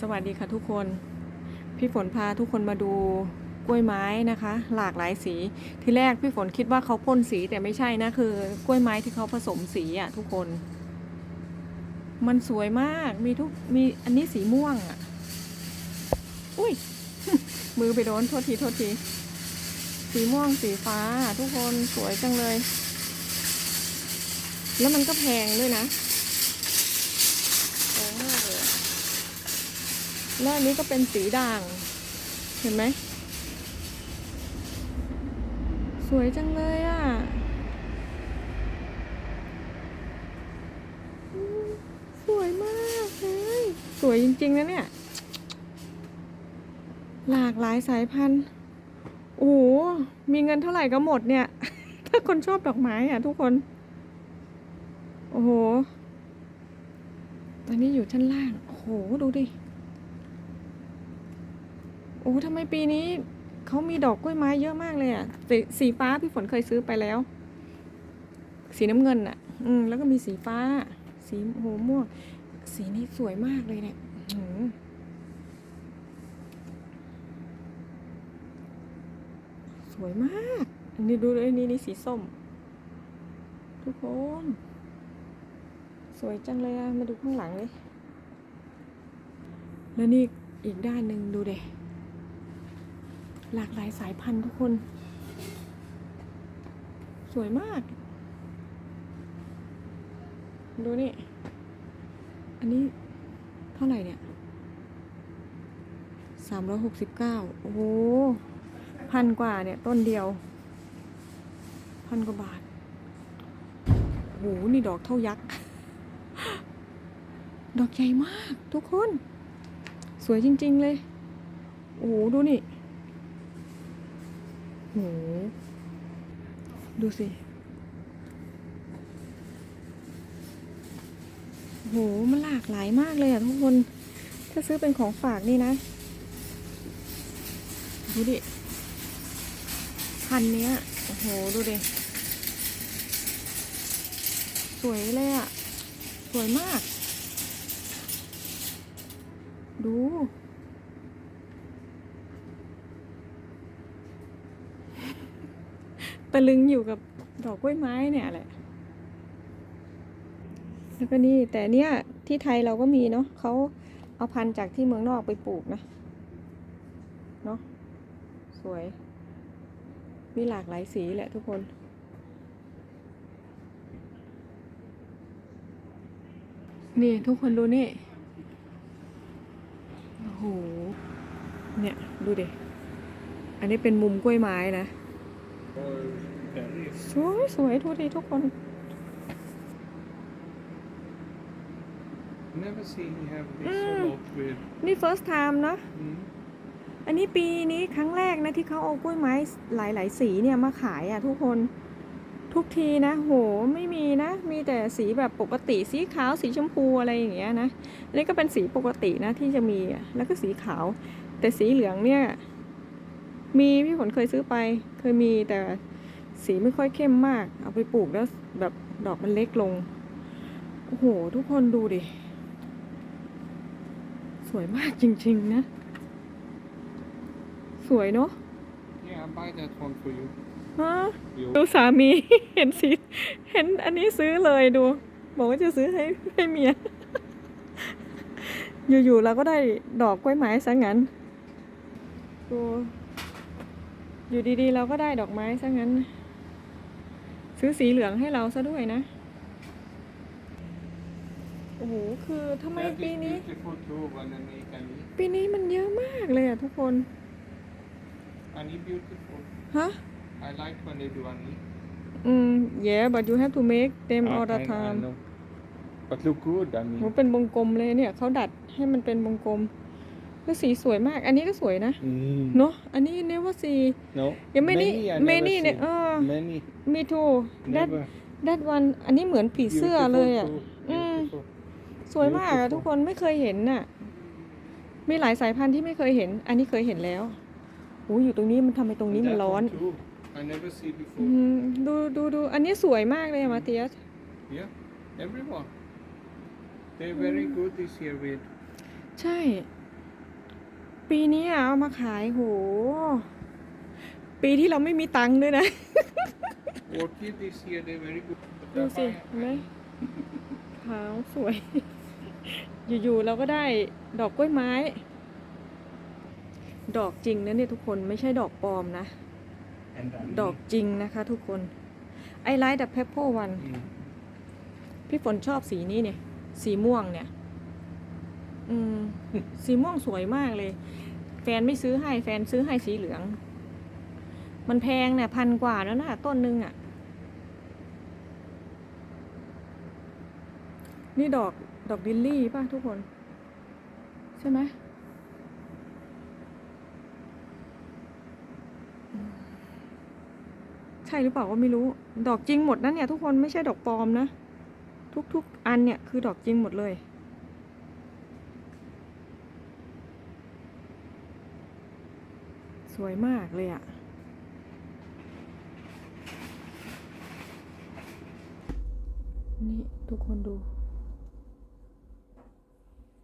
สวัสดีค่ะทุกคน พี่ฝนพาทุกคนมาดูกล้วยไม้นะคะ หลากหลายสี ที่แรกพี่ฝนคิดว่าเขาพ่นสีแต่ไม่ใช่นะคือกล้วยไม้ที่เขาผสมสีอะทุกคน มันสวยมากมีทุกมีอันนี้สีม่วงอะ อุ้ย มือไปโดนโทษทีโทษที สีม่วงสีฟ้า ทุกคนสวยจังเลย แล้วมันก็แพงด้วยนะแพงมากเลยอะ แล้วอันนี้ก็เป็นสีด่าง เห็นไหม สวยจังเลยอะ สวยมากเลยสวยจริงๆนะเนี่ย หลากหลายสายพันธุ์ โอ้โห มีเงินเท่าไหร่ก็หมดเนี่ย ถ้าคนชอบดอกไม้อะทุกคน โอ้โห ตอนนี้อยู่ชั้นล่าง โอ้โห ดูดิ โอ้ทำไมปีนี้เขามีดอกกล้วยไม้เยอะมากเลยอะสสีฟ้าพี่ฝนเคยซื้อไปแล้ว สีน้ำเงินอะ อืมแล้วก็มีสีฟ้า สีโอ้โหม่วงสีนี้สวยมากเลยเนี่ยหืสวยมากอันนี้ดูเลยนี่นี่สีส้ม ทุกคน สวยจังเลยอะมาดูข้างหลังเลย แล้วนี่อีกด้านหนึ่งดูเด หลากหลายสายพันธุ์ทุกคน สวยมาก ดูนี่ อันนี้เท่าไหร่เนี่ยสามร้อยหกสิบเก้าโอ้โห พันกว่าเนี่ย ต้นเดียว พันกว่าบาทโอ้โห นี่ดอกเท่ายักษ์ ดอกใหญ่มากทุกคน สวยจริง ๆ เลย โอ้โห ดูนี่ โห ดูสิโอ้โห มันหลากหลายมากเลยอะทุกคน ถ้าซื้อเป็นของฝากนี่นะ ดูดิ พันเนี้ย โอ้โห ดูดิ สวยเลยอะ สวยมาก ดู ตะลึงอยู่กับดอกกล้วยไม้เนี่ยแหละ แล้วก็นี่แต่เนี้ยที่ไทยเราก็มีเนาะเขาเอาพันธุ์จากที่เมืองนอกไปปลูกนะ เนาะสวย มีหลากหลายสีแหละทุกคน นี่ทุกคนดูนี่ โอ้โห เนี่ย ดูดิ อันนี้เป็นมุมกล้วยไม้นะ สวยสวยดูดิทุกคน Never seen you have this Mm. a lot with. นี่ first time นะ Mm. อันนี้ปีนี้ครั้งแรกนะที่เขาเอากล้วยไม้หลาย ๆ สีเนี่ยมาขายอะทุกคนทุกทีนะ โหไม่มีนะ มีแต่สีแบบปกติสีขาวสีชมพูอะไรอย่างเงี้ยนะอันนี้ก็เป็นสีปกตินะที่จะมีอะแล้วก็สีขาว แต่สีเหลืองเนี่ย มีพี่ฝนเคยซื้อไป เคยมีแต่สีไม่ค่อยเข้มมาก เอาไปปลูกแล้วแบบดอกมันเล็กลง โอ้โห ทุกคนดูดิ สวยมากจริง ๆ นะ สวยเนาะ Yeah, I'll buy that one for you. ฮะ You ดูสามี เห็นสีเห็นอันนี้ซื้อเลยดู บอกว่าจะซื้อให้ให้เมีย อยู่ๆเราก็ได้ดอกกล้วยไม้ซะงั้นดู อยู่ดีๆ เราก็ได้ดอกไม้ซะงั้น ซื้อสีเหลืองให้เราซะด้วยนะ โอ้โห คือทำไม that ปี is นี้ beautiful too, when I make honey. ปีนี้มันเยอะมากเลยอะทุกคน Honey beautiful. ฮะ I like when they do honey. อืม yeah but you have to make them all the I- I- I time know. But look good, I โห mean. เป็นวงกลมเลยเนี่ยเขาดัดให้มันเป็นวงกลม แล้วสีสวยมาก อันนี้ก็สวยนะ Mm. เนาะอันนี้เนว่าสี No. ยังไม่นี่ Many I เม never นี่เนี่ย seen. เออ Many. มีทู that Never. that one อันนี้เหมือนผีเสื้อ Beautiful เลยอะ too. อืม Beautiful. สวยมากอะ Beautiful ทุกคนไม่เคยเห็นน่ะ มีหลายสายพันธุ์ที่ไม่เคยเห็น อันนี้เคยเห็นแล้วโอ้อยู่ตรงนี้มันทำไมตรงนี้ And มัน that ร้อน one too. I never see อื before. มดูดูดูอันนี้สวยมากเลยอะมาเตียส Yeah, everyone. They're very good this year with ใช่ ปีนี้อะเอามาขายโห ปีที่เราไม่มีตังค์ด้วยนะ Orchid this year they're very good. But ดู they're สิ fine. เห็นไหมขาวสวย อยู่ๆเราก็ได้ดอกกล้วยไม้ ดอกจริงนะเนี่ยทุกคนไม่ใช่ดอกปลอมนะ And then ดอกจริงนะคะทุกคน ไอไลท์ดับเพปเปอร์วัน Mm. พี่ฝนชอบสีนี้เนี่ย สีม่วงเนี่ย อืม สีม่วงสวยมากเลย แฟนไม่ซื้อให้ แฟนซื้อให้สีเหลือง มันแพงเนี่ยพันกว่าแล้วนะต้นหนึงอะ่ะ นี่ดอกดอกดิลลี่ป่ะทุกคน ใช่ไหมอืมใช่หรือเปล่าก็ไม่รู้ ดอกจริงหมดนะเนี่ยทุกคนไม่ใช่ดอกปลอมนะ ทุกๆ อันเนี่ยคือดอกจริงหมดเลย สวยมากเลยอะ่ะ นี่ทุกคนดู